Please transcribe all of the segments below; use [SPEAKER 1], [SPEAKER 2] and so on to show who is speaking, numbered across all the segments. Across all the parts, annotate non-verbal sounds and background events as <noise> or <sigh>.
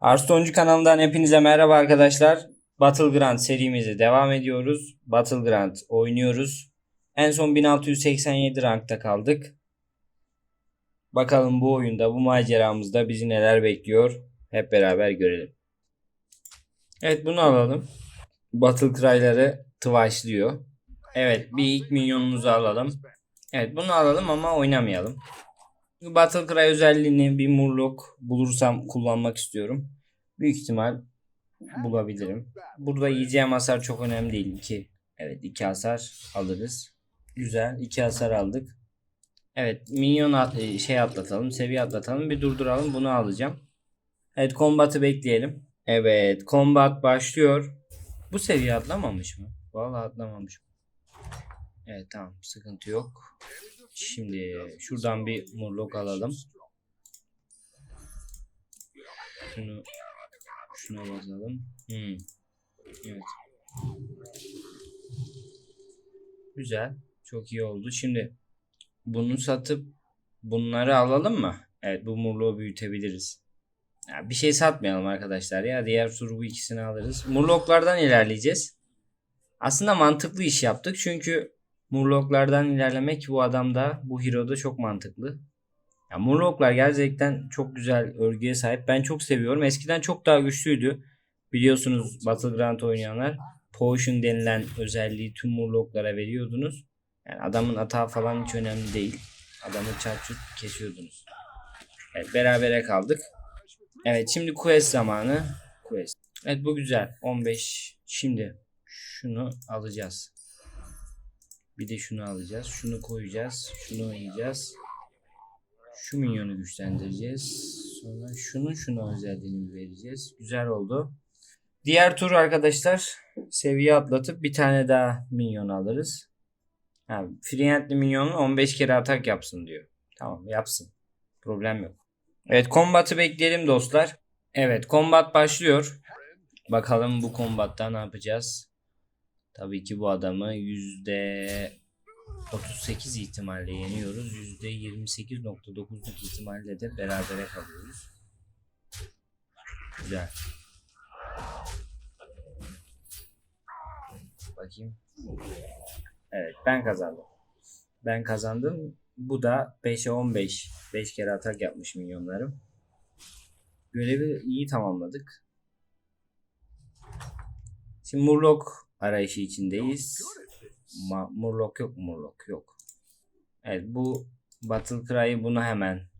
[SPEAKER 1] Arstoncu kanalından hepinize merhaba arkadaşlar. Battleground serimize devam ediyoruz. Battleground oynuyoruz. En son 1687 rankta kaldık. Bakalım bu oyunda, bu maceramızda bizi neler bekliyor. Hep beraber görelim. Evet bunu alalım. Battle Cry'ları tıvaşlıyor. Evet bir ilk minyonumuzu alalım. Evet bunu alalım ama oynamayalım. Battle Cry özelliğini bir Murloc bulursam kullanmak istiyorum. Büyük ihtimal bulabilirim. Burada yiyeceğim hasar çok önemli değil. 2. Evet 2 hasar alırız. Güzel 2 hasar aldık. Evet minyon at- e, şey atlatalım. Seviye atlatalım. Bir durduralım. Bunu alacağım. Evet kombatı bekleyelim. Evet kombat başlıyor. Bu seviye atlamamış mı? Vallahi atlamamış. Evet tamam sıkıntı yok. Şimdi şuradan bir murlok alalım. Şunu şuna basalım. Hmm. Evet. Güzel. Çok iyi oldu. Şimdi bunu satıp bunları alalım mı? Evet bu murloğu büyütebiliriz. Ya bir şey satmayalım arkadaşlar ya. Diğer tur bu ikisini alırız. Murloklardan ilerleyeceğiz. Aslında mantıklı iş yaptık. Çünkü Murloklardan ilerlemek bu adamda, bu hero'da çok mantıklı. Ya Murloklar gerçekten çok güzel örgüye sahip. Ben çok seviyorum. Eskiden çok daha güçlüydü. Biliyorsunuz Battleground oynayanlar Potion denilen özelliği tüm Murloklara veriyordunuz. Yani adamın atağı falan hiç önemli değil. Adamı çarçurt kesiyordunuz. Evet berabere kaldık. Evet şimdi quest zamanı. Quest. Evet bu güzel. 15. Şimdi şunu alacağız. Bir de şunu alacağız. Şunu koyacağız. Şunu oynayacağız. Şu minyonu güçlendireceğiz. Sonra şunu şunu özelliğini vereceğiz. Güzel oldu. Diğer tur arkadaşlar seviye atlatıp bir tane daha minyon alırız. Ha, Friendly minyonu 15 kere atak yapsın diyor. Tamam yapsın. Problem yok. Evet kombatı bekleyelim dostlar. Evet kombat başlıyor. Bakalım bu kombatta ne yapacağız? Tabii ki bu adamı yüzde 38 ihtimalle yeniyoruz. Yüzde 28.9'luk ihtimalle de berabere kalıyoruz. Güzel. Bakayım. Evet ben kazandım. Ben kazandım. Bu da 5'e 15. 5 kere atak yapmış milyonlarım. Görevi iyi tamamladık. Şimdi Murloc arayışı içindeyiz. Ma Murloc yok Murloc yok. Evet bu Battle Cry'ı bunu hemen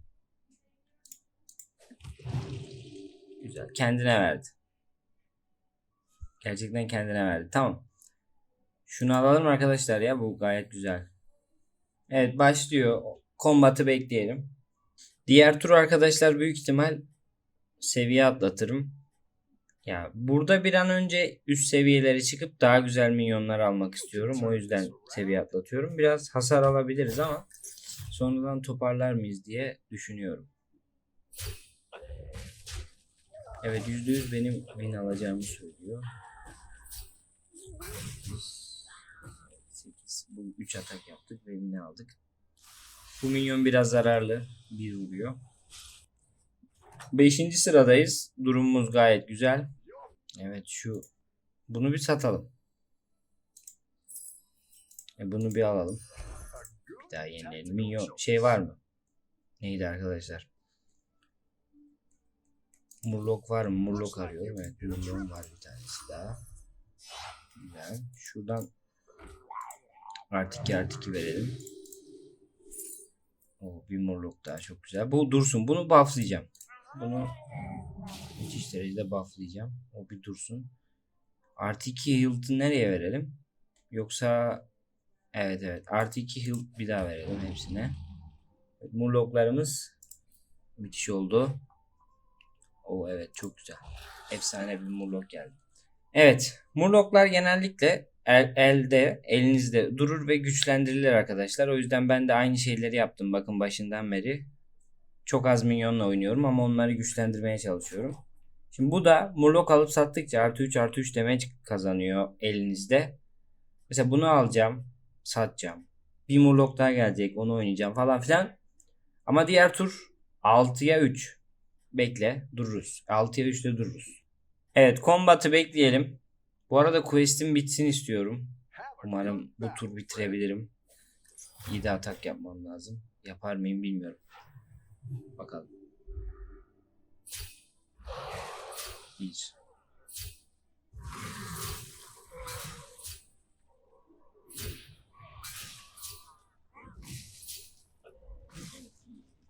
[SPEAKER 1] güzel kendine verdi. Gerçekten kendine verdi. Tamam. Şunu alalım arkadaşlar ya bu gayet güzel. Evet başlıyor. Kombatı bekleyelim. Diğer tur arkadaşlar büyük ihtimal seviye atlatırım. Ya burada bir an önce üst seviyelere çıkıp daha güzel minyonlar almak istiyorum. O yüzden seviye atlatıyorum. Biraz hasar alabiliriz ama sonradan toparlar mıyız diye düşünüyorum. Evet %100 benim win alacağımı söylüyor. 8 bu 3 atak yaptık ve win aldık. Bu minyon biraz zararlı. Bir vuruyor. Beşinci sıradayız. Durumumuz gayet güzel. Evet şu bunu bir satalım. E bunu bir alalım. Bir daha yenileyelim. Minyon şey var mı? Neydi arkadaşlar? Murlok var mı? Murlok arıyorum. Evet Murlok var bir tanesi daha. Güzel. Şuradan artı 2 artı 2 verelim. O bir Murlok daha çok güzel. Bu dursun. Bunu bufflayacağım. Bunu müthiş derecede bufflayacağım. O bir dursun. Artı 2 health'ı nereye verelim? Yoksa evet evet artı 2 health bir daha verelim hepsine. Murloklarımız müthiş oldu. O evet çok güzel. Efsane bir Murlok geldi. Evet Murloklar genellikle el, elde elinizde durur ve güçlendirilir arkadaşlar. O yüzden ben de aynı şeyleri yaptım bakın başından beri. Çok az minyonla oynuyorum ama onları güçlendirmeye çalışıyorum. Şimdi bu da Murloc alıp sattıkça artı 3 artı 3 damage kazanıyor elinizde. Mesela bunu alacağım. Satacağım. Bir Murloc daha gelecek. Onu oynayacağım falan filan. Ama diğer tur 6'ya 3. bekle. Dururuz. 6'ya 3'te dururuz. Evet kombatı bekleyelim. Bu arada quest'im bitsin istiyorum. Umarım bu tur bitirebilirim. İyi de atak yapmam lazım. Yapar mıyım bilmiyorum. Bakalım. Bir.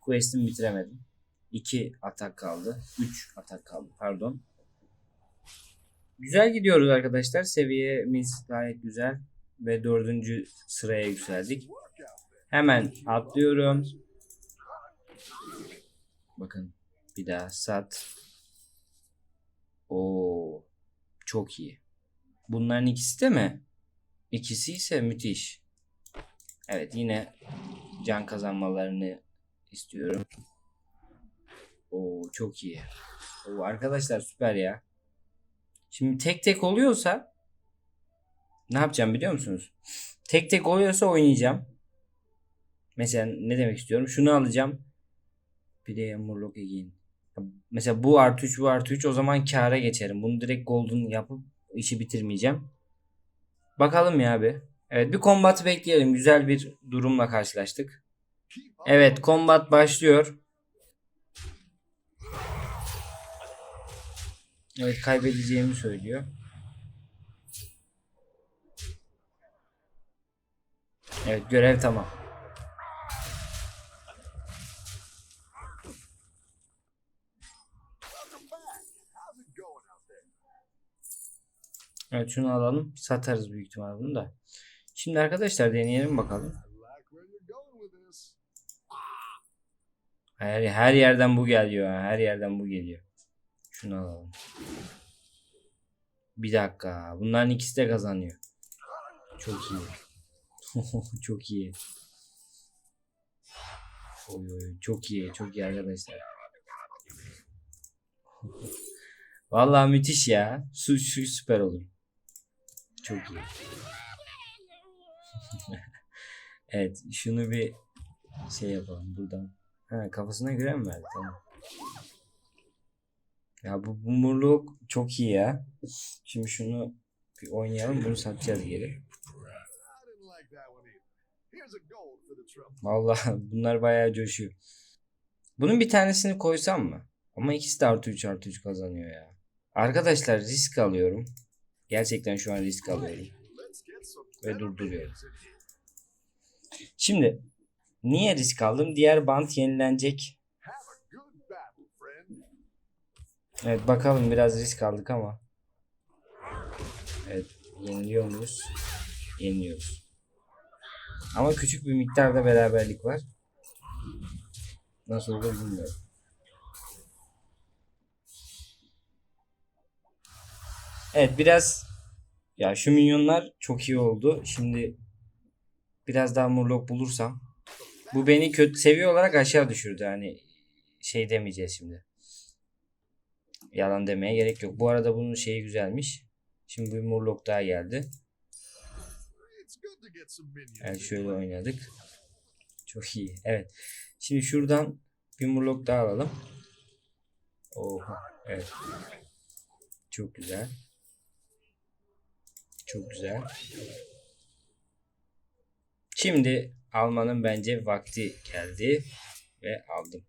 [SPEAKER 1] Quest'imi bitiremedim. 2 atak kaldı. 3 atak kaldı pardon. Güzel gidiyoruz arkadaşlar. Seviyemiz gayet güzel. Ve dördüncü sıraya yükseldik. Hemen atlıyorum. Bakın bir daha sat. Oo çok iyi. Bunların ikisi de mi? İkisi ise müthiş. Evet yine can kazanmalarını istiyorum. Oo çok iyi. Oo, arkadaşlar süper ya. Şimdi tek tek oluyorsa ne yapacağım biliyor musunuz? Tek tek oluyorsa oynayacağım. Mesela ne demek istiyorum? Şunu alacağım. De Murloc again. Mesela bu artı 3 bu artı 3 o zaman kâra geçerim. Bunu direkt golden yapıp işi bitirmeyeceğim. Bakalım ya abi. Evet bir kombatı bekleyelim. Güzel bir durumla karşılaştık. Evet kombat başlıyor. Evet kaybedeceğimi söylüyor. Evet görev tamam. Evet şunu alalım. Satarız büyük ihtimal bunu da. Şimdi arkadaşlar deneyelim bakalım. Her, her yerden bu geliyor. Her yerden bu geliyor. Şunu alalım. Bir dakika. Bunların ikisi de kazanıyor. Çok iyi. <laughs> çok iyi. Oy, oy, çok iyi. Çok iyi arkadaşlar. <laughs> Vallahi müthiş ya. Su, su süper olur. Çok iyi. <laughs> evet. Şunu bir şey yapalım buradan. Ha kafasına göre mi verdi? Tamam. Ya bu bumurluk çok iyi ya. Şimdi şunu bir oynayalım. Bunu satacağız geri. Vallahi <laughs> bunlar bayağı coşuyor. Bunun bir tanesini koysam mı? Ama ikisi de artı 3 artı 3 kazanıyor ya. Arkadaşlar risk alıyorum. Gerçekten şu an risk alıyorum. Ve durduruyorum. Şimdi niye risk aldım? Diğer bant yenilenecek. Evet bakalım biraz risk aldık ama. Evet yeniliyor muyuz? Yeniliyoruz. Ama küçük bir miktarda beraberlik var. Nasıl olur bilmiyorum. Evet biraz ya şu minyonlar çok iyi oldu. Şimdi biraz daha murlok bulursam bu beni kötü seviye olarak aşağı düşürdü. Hani şey demeyeceğiz şimdi. Yalan demeye gerek yok. Bu arada bunun şeyi güzelmiş. Şimdi bir murlok daha geldi. Evet şöyle oynadık. Çok iyi. Evet. Şimdi şuradan bir murlok daha alalım. Oha. Evet. Çok güzel. Çok güzel. Şimdi almanın bence vakti geldi ve aldım.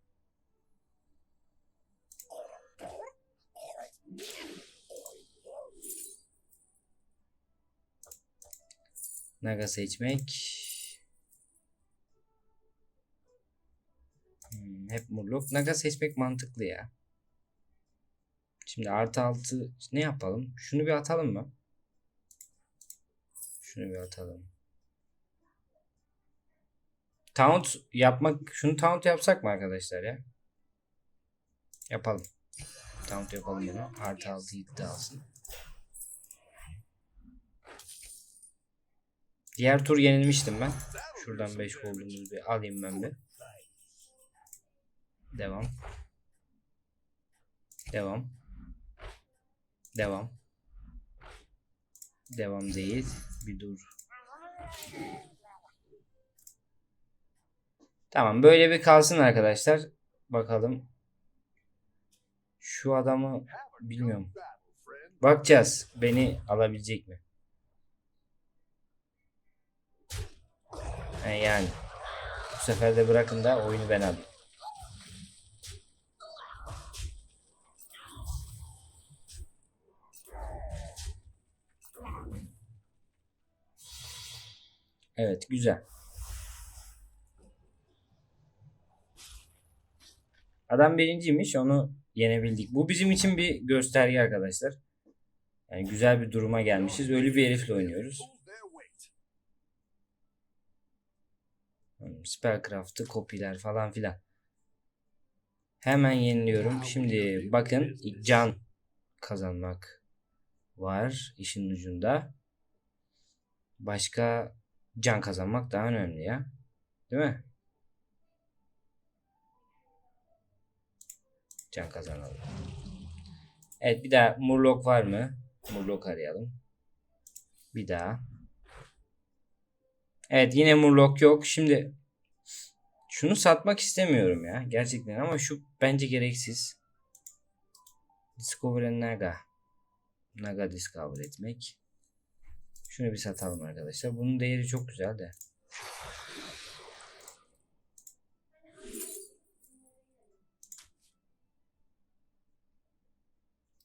[SPEAKER 1] Naga seçmek. Hmm, hep Murloc. Naga seçmek mantıklı ya. Şimdi artı altı ne yapalım? Şunu bir atalım mı? Şunu bir atalım. Taunt yapmak, şunu taunt yapsak mı arkadaşlar ya? Yapalım. Taunt yapalım bunu. Artı altı iddia alsın. Diğer tur yenilmiştim ben. Şuradan 5 golümüzü bir alayım ben bir. Devam. Devam. Devam. Devam değil. Bir dur. Tamam böyle bir kalsın arkadaşlar. Bakalım. Şu adamı bilmiyorum. Bakacağız. Beni alabilecek mi? Yani. Bu sefer de bırakın da oyunu ben alayım. Evet güzel. Adam birinciymiş onu yenebildik. Bu bizim için bir gösterge arkadaşlar. Yani güzel bir duruma gelmişiz. Ölü bir herifle oynuyoruz. Hmm, Spellcraft'ı, kopiler falan filan. Hemen yeniliyorum. Şimdi bakın can kazanmak var işin ucunda. Başka can kazanmak daha önemli ya. Değil mi? Can kazanalım. Evet bir daha Murloc var mı? Murloc arayalım. Bir daha. Evet yine Murloc yok. Şimdi şunu satmak istemiyorum ya. Gerçekten ama şu bence gereksiz. Discover and Naga. Naga discover etmek. Şunu bir satalım arkadaşlar. Bunun değeri çok güzel de.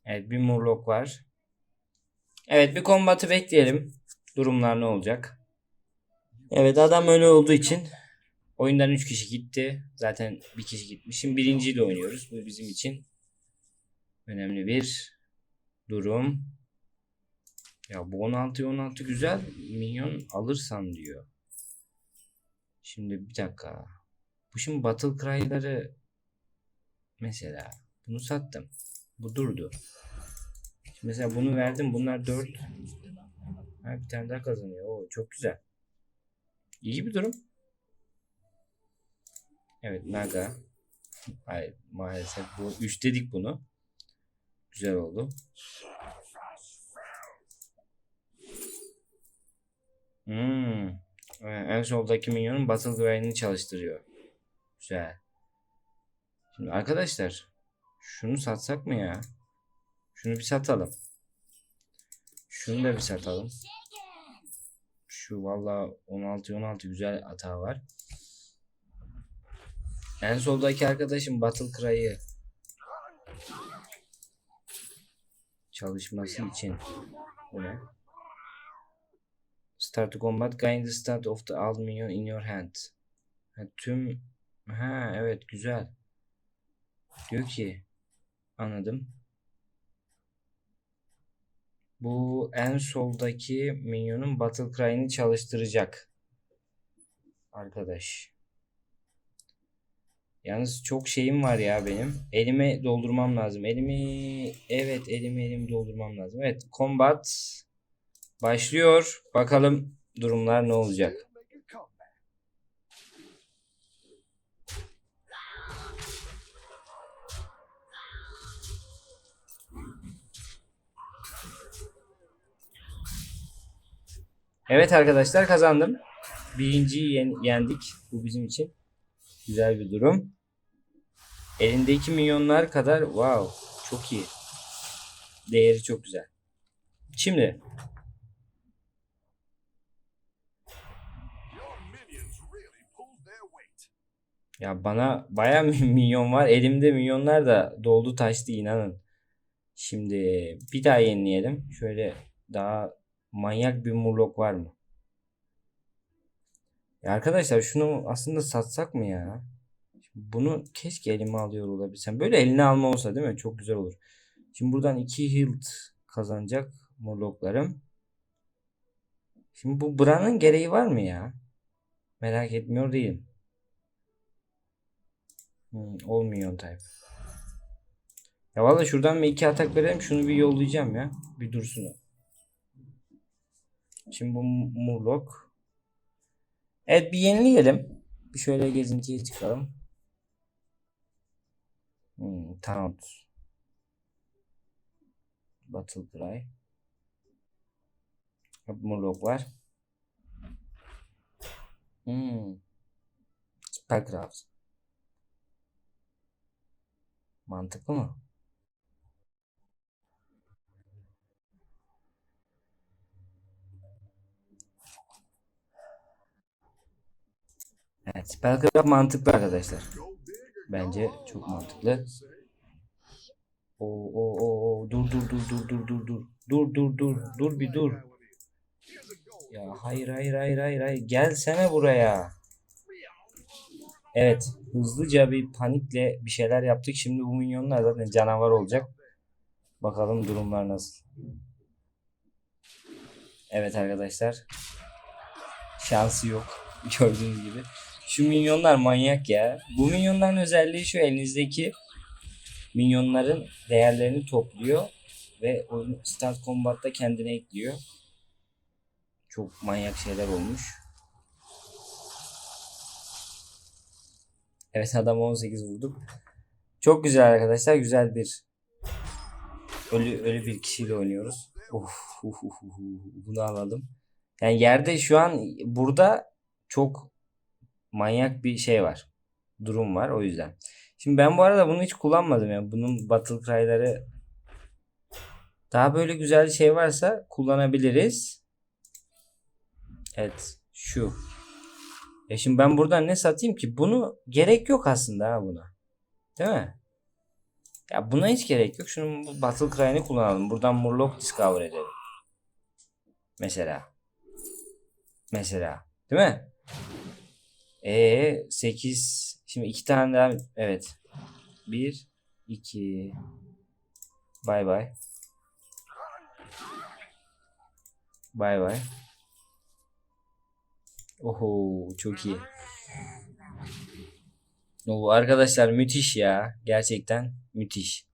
[SPEAKER 1] Evet bir Murloc var. Evet bir kombatı bekleyelim. Durumlar ne olacak? Evet adam öyle olduğu için oyundan 3 kişi gitti. Zaten bir kişi gitmiş. Şimdi birinciyle oynuyoruz. Bu bizim için önemli bir durum. Ya bu 16 16 güzel. Minyon alırsan diyor. Şimdi bir dakika. Bu şimdi Battle Cry'ları mesela bunu sattım. Bu durdu. Şimdi mesela bunu verdim. Bunlar 4. Ha, bir tane daha kazanıyor. Oo, çok güzel. İyi bir durum. Evet Naga. Hayır maalesef bu 3 dedik bunu. Güzel oldu. Hmm. Evet, En soldaki minyonun Battle Grind'ini çalıştırıyor. Güzel. Şimdi arkadaşlar şunu satsak mı ya? Şunu bir satalım. Şunu da bir satalım. Şu valla 16 16 güzel hata var. En soldaki arkadaşım Battle Cry'ı çalışması için bu ne? Start combat gain the start of the all minion in your hand. Ha, tüm ha evet güzel. Diyor ki anladım. Bu en soldaki minyonun Battle Cry'ini çalıştıracak. Arkadaş. Yalnız çok şeyim var ya benim. Elime doldurmam lazım. Elimi evet elimi elimi doldurmam lazım. Evet combat başlıyor. Bakalım durumlar ne olacak. Evet arkadaşlar kazandım. Birinciyi yen- yendik. Bu bizim için güzel bir durum. Elindeki milyonlar kadar wow çok iyi. Değeri çok güzel. Şimdi ya bana baya <laughs> milyon var. Elimde milyonlar da doldu taştı inanın. Şimdi bir daha yenileyelim. Şöyle daha manyak bir murlok var mı? Ya arkadaşlar şunu aslında satsak mı ya? Bunu keşke elime alıyor olabilsem. Böyle eline alma olsa değil mi? Çok güzel olur. Şimdi buradan 2 hilt kazanacak murloklarım. Şimdi bu Bran'ın gereği var mı ya? Merak etmiyor değilim. Hmm, olmuyor type. Ya valla şuradan bir iki atak verelim. Şunu bir yollayacağım ya. Bir dursun. Şimdi bu Murloc. Evet bir yenileyelim. Bir şöyle gezintiye çıkalım. Hmm, Taunt. Battle Cry. Hep Murloc var. Hmm. Spellcraft. Mantıklı mı? Evet, spell grab mantıklı arkadaşlar. Bence çok mantıklı. Oo, oo, oo, dur dur dur dur dur dur dur. Dur dur dur. Dur bir dur. Ya hayır hayır hayır hayır hayır. Gelsene buraya. Evet hızlıca bir panikle bir şeyler yaptık. Şimdi bu minyonlar zaten canavar olacak. Bakalım durumlar nasıl. Evet arkadaşlar. Şansı yok. <laughs> Gördüğünüz gibi. Şu minyonlar manyak ya. Bu minyonların özelliği şu elinizdeki minyonların değerlerini topluyor ve oyun Start Combat'ta kendine ekliyor. Çok manyak şeyler olmuş. Evet adam 18 vurduk. Çok güzel arkadaşlar. Güzel bir ölü ölü bir kişiyle oynuyoruz. Of, uf, uf, uf, bunu anladım. Yani yerde şu an burada çok manyak bir şey var. Durum var o yüzden. Şimdi ben bu arada bunu hiç kullanmadım yani. Bunun Battle Cry'ları daha böyle güzel şey varsa kullanabiliriz. Evet şu. Ya şimdi ben buradan ne satayım ki? Bunu gerek yok aslında ha buna. Değil mi? Ya buna hiç gerek yok. Şunun bu Battle Cry'ını kullanalım. Buradan Murloc Discover edelim. Mesela. Mesela. Değil mi? E 8 şimdi iki tane daha evet. 1 2 Bay bay. Bay bay. Oho çok iyi. Oo, arkadaşlar müthiş ya. Gerçekten müthiş.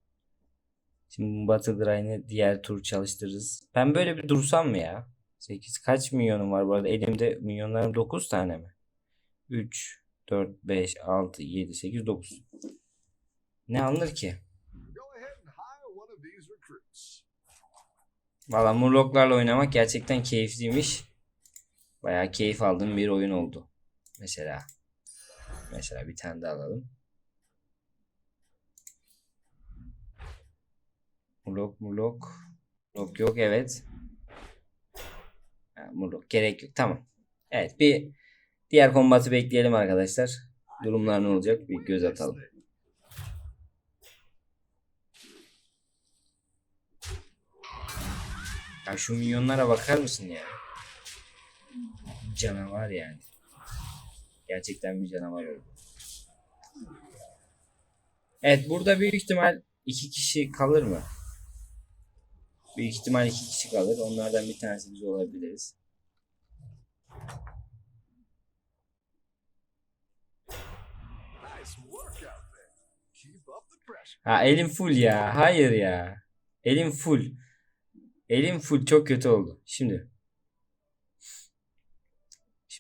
[SPEAKER 1] Şimdi Battle Grind'i diğer tur çalıştırırız. Ben böyle bir dursam mı ya? 8 kaç milyonum var bu arada? Elimde milyonlarım 9 tane mi? 3 4 5 6 7 8 9. Ne alınır ki? Valla Murloc'larla oynamak gerçekten keyifliymiş. Bayağı keyif aldığım bir oyun oldu. Mesela. Mesela bir tane daha alalım. Murloc, Murloc. Murloc yok evet. Murloc gerek yok. Tamam. Evet bir diğer kombatı bekleyelim arkadaşlar. Durumlar ne olacak bir göz atalım. Ya şu milyonlara bakar mısın ya? Canavar yani. Gerçekten bir canavar oldu. Evet burada büyük ihtimal iki kişi kalır mı? Büyük ihtimal iki kişi kalır. Onlardan bir tanesi biz olabiliriz. Ha elim full ya. Hayır ya. Elim full. Elim full çok kötü oldu. Şimdi.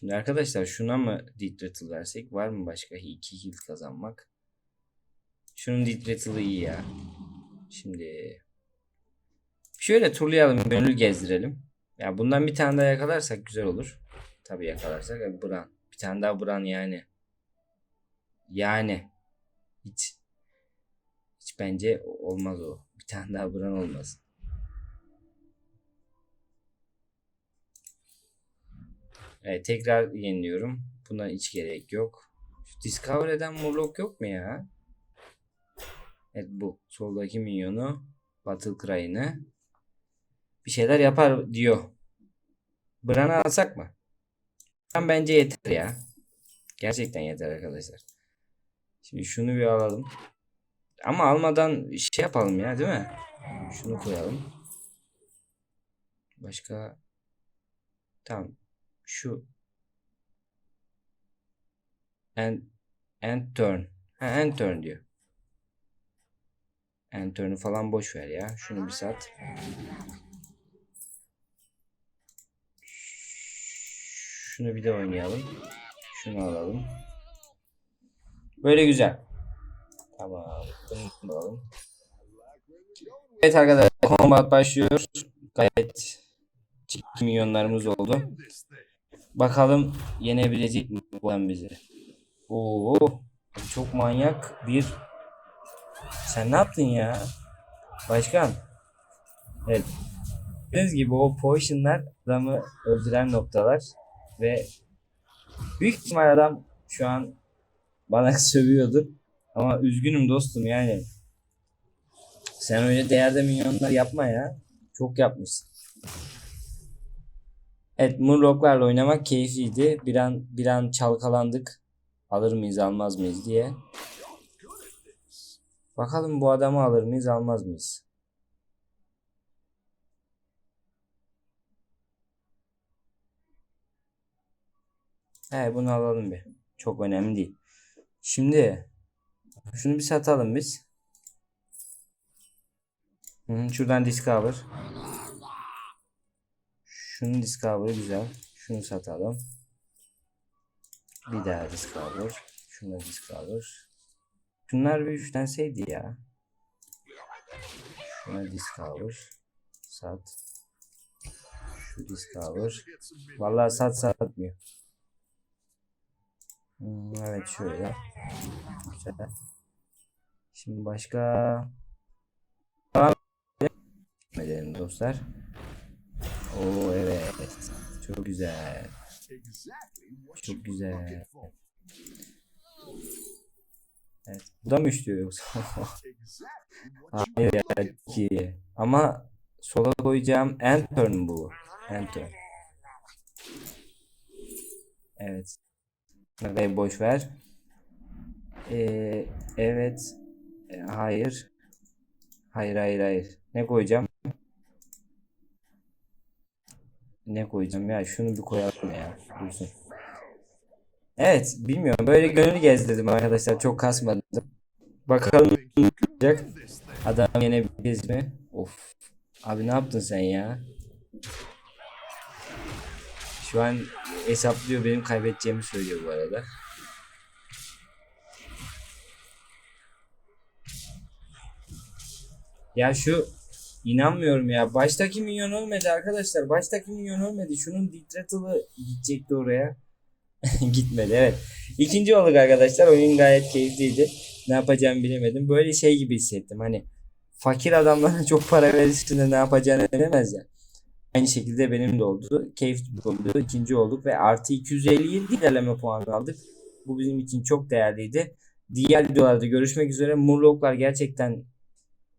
[SPEAKER 1] Şimdi arkadaşlar şuna mı Rattle versek? Var mı başka 2 heal kazanmak? Şunun Rattle'ı iyi ya. Şimdi. Şöyle turlayalım. Gönül gezdirelim. Ya bundan bir tane daha yakalarsak güzel olur. Tabii yakalarsak. E, Bran. Bir tane daha Bran yani. Yani. Hiç. Hiç bence olmaz o. Bir tane daha Bran olmaz. Evet tekrar yeniliyorum. Buna hiç gerek yok. Şu Discover eden Murloc yok mu ya? Evet bu. Soldaki minyonu. Battle Cry'ını. Bir şeyler yapar diyor. Bran'ı alsak mı? Bran bence yeter ya. Gerçekten yeter arkadaşlar. Şimdi şunu bir alalım. Ama almadan şey yapalım ya değil mi? Şunu koyalım. Başka tamam. Şu end, end turn. Ha end turn diyor. End turn'u falan boş ver ya. Şunu bir sat. Şunu bir de oynayalım. Şunu alalım. Böyle güzel. Tamam. Bunu alalım. Evet arkadaşlar combat başlıyor. Gayet çirkin milyonlarımız oldu. Bakalım yenebilecek mi bu bizi? Oo, çok manyak bir sen ne yaptın ya? Başkan. Evet. Gördüğünüz gibi o potionlar adamı öldüren noktalar ve büyük ihtimal adam şu an bana <laughs> sövüyordur. Ama üzgünüm dostum yani. Sen öyle değerde milyonlar yapma ya. Çok yapmışsın. Evet Murlok'larla oynamak keyifliydi. Bir an bir an çalkalandık. Alır mıyız almaz mıyız diye. Bakalım bu adamı alır mıyız almaz mıyız? He bunu alalım bir. Çok önemli değil. Şimdi şunu bir satalım biz. Hı, şuradan Discover. Şunun Discover'ı güzel. Şunu satalım. Bir daha Discover. Şunu Discover. Şunlar bir üçlenseydi ya. Şuna Discover. Sat. Şu Discover. Vallahi sat satmıyor. Hmm, evet şöyle. Güzel. Şimdi başka Devam edelim dostlar. Oo evet. Çok güzel. Çok güzel. Evet. Bu da mı üçlüyor yoksa? <laughs> Hayır ya ki. Ama sola koyacağım end turn bu. End turn. Evet. Nereye boş ver. Ee, evet. Ee, hayır. Hayır hayır hayır. Ne koyacağım? Ne koyacağım ya? Şunu bir koyalım ya. Dursun. Evet. Bilmiyorum. Böyle gönül gezdirdim arkadaşlar. Çok kasmadım. Bakalım
[SPEAKER 2] thing.
[SPEAKER 1] Adam yenebiliriz mi? Of. Abi ne yaptın sen ya? Şu an hesaplıyor benim kaybedeceğimi söylüyor bu arada. Ya şu inanmıyorum ya. Baştaki minyon ölmedi arkadaşlar. Baştaki minyon ölmedi. Şunun Ditrattle'ı gidecekti oraya. <laughs> Gitmedi evet. İkinci olduk arkadaşlar. Oyun gayet keyifliydi. Ne yapacağımı bilemedim. Böyle şey gibi hissettim. Hani fakir adamlara <laughs> çok para verirsin de ne yapacağını bilemez ya. Aynı şekilde benim de oldu. Keyifli bir oldu. İkinci olduk ve artı 257 ilerleme puanı aldık. Bu bizim için çok değerliydi. Diğer videolarda görüşmek üzere. Murloklar gerçekten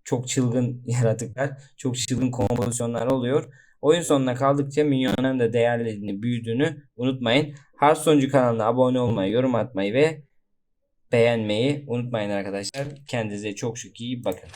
[SPEAKER 1] çok çılgın <laughs> yaratıklar. Çok çılgın kompozisyonlar oluyor. Oyun sonuna kaldıkça minyonların da değerlerini büyüdüğünü unutmayın. Hearthstone'cu kanalına abone olmayı, yorum atmayı ve beğenmeyi unutmayın arkadaşlar. Kendinize çok çok iyi bakın.